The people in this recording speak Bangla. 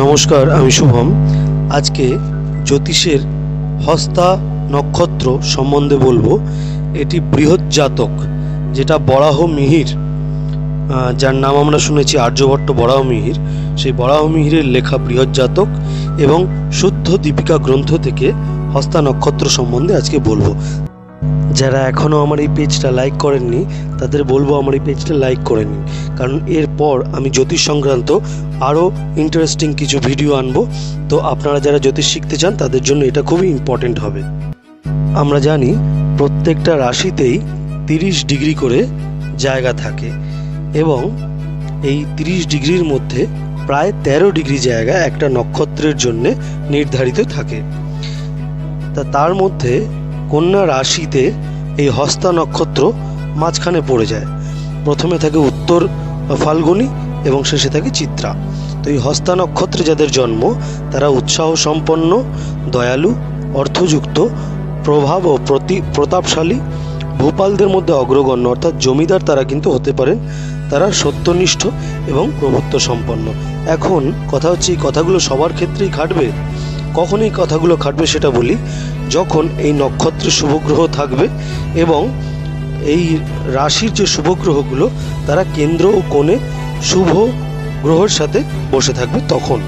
নমস্কার, আমি শুভম। আজকে জ্যোতিষের হস্তা নক্ষত্র সম্বন্ধে বলব। এটি বৃহৎ জাতক, যেটা বরাহ মিহির যার নাম আমরা শুনেছি আর্যভট্ট বরাহ মিহির। সেই বরাহ মিহিরের লেখা বৃহৎ জাতক এবং শুদ্ধ দীপিকা গ্রন্থ থেকে হস্তা নক্ষত্র সম্বন্ধে আজকে বলব। যারা এখনও আমার এই পেজটা লাইক করেননি, তাদের বলব আমার এই পেজটা লাইক করে নিন। কারণ এরপর আমি জ্যোতিষ সংক্রান্ত আরও ইন্টারেস্টিং কিছু ভিডিও আনব। তো আপনারা যারা জ্যোতিষ শিখতে চান, তাদের জন্য এটা খুবই ইম্পর্টেন্ট হবে। আমরা জানি প্রত্যেকটা রাশিতেই তিরিশ ডিগ্রি করে জায়গা থাকে এবং এই তিরিশ ডিগ্রির মধ্যে প্রায় তেরো ডিগ্রি জায়গা একটা নক্ষত্রের জন্য নির্ধারিত থাকে। তা তার মধ্যে কন্যা রাশিতে এই হস্তা নক্ষত্র মাঝখানে পড়ে যায়। প্রথমে থাকে উত্তর ফাল্গুনি এবং শেষে থাকে চিত্রা। তো এই হস্তা নক্ষত্রে যাদের জন্ম, তারা উৎসাহ সম্পন্ন, দয়ালু, অর্থযুক্ত, প্রভাব ও প্রতি প্রতাপশালী, ভূপালদের মধ্যে অগ্রগণ্য, অর্থাৎ জমিদার তারা কিন্তু হতে পারেন। তারা সত্যনিষ্ঠ এবং প্রভুত্ব সম্পন্ন। এখন কথা হচ্ছে এই কথাগুলো সবার ক্ষেত্রেই খাটবে কখন এই কথাগুলো খাটবে সেটা বলি, যখন এই নক্ষত্রে শুভগ্রহ থাকবে এবং এই রাশির যে শুভগ্রহগুলো, তারা কেন্দ্র ও কোণে শুভ গ্রহর সাথে বসে থাকবে তখন।